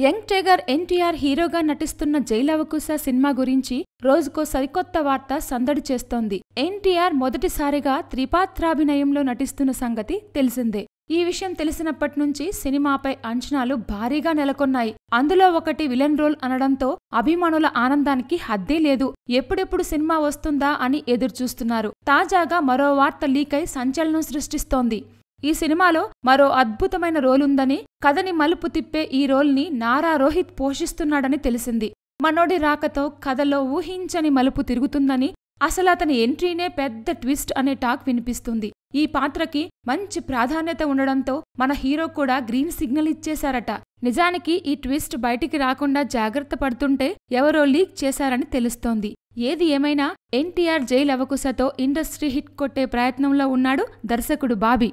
Young tiger NTR హీరోగా నటిస్తున్న Jai Lava Kusa cinema గురించి రోజుకో సరికొత్త వార్త సందడి చేస్తోంది. ఎన్టీఆర్ మొదటిసారిగా త్రిపాత్రాభినయంలో నటిస్తున్న సంగతి తెలిసిందే. ఈ విషయం తెలిసినప్పటి నుంచి సినిమాపై అంచనాలు భారీగా నెలకొన్నాయి. అందులో ఒకటి విలన్ రోల్ అనడంతో అభిమానుల ఆనందానికి హద్దే లేదు. ఎప్పుడెప్పుడు సినిమా వస్తుందా అని ఎదురుచూస్తున్నారు. తాజాగా మరో వార్త లీకై సంచలనం సృష్టిస్తోంది. ఈ సినిమాలో మరో అద్భుతమైన రోలుందని కథని మలుపు తిప్పే ఈ రోల్ని నారా రోహిత్ పోషిస్తున్నాడని తెలిసింది. మనోడి రాకతో కథలో ఊహించని మలుపు తిరుగుతుందని అసలు అతని ఎంట్రీనే పెద్ద ట్విస్ట్ అనే టాక్ వినిపిస్తుంది. ఈ పాత్రకి మంచి ప్రాధాన్యత ఉండడంతో మన హీరో కూడా గ్రీన్ సిగ్నల్ ఇచ్చేశారట. నిజానికి ఈ ట్విస్ట్ బయటికి రాకుండా జాగ్రత్త పడుతుంటే ఎవరో లీక్ చేశారని తెలుస్తోంది. ఏది ఏమైనా ఎన్టీఆర్ జైల్ అవకుశతో ఇండస్ట్రీ హిట్ కొట్టే ప్రయత్నంలో ఉన్నాడు దర్శకుడు బాబీ.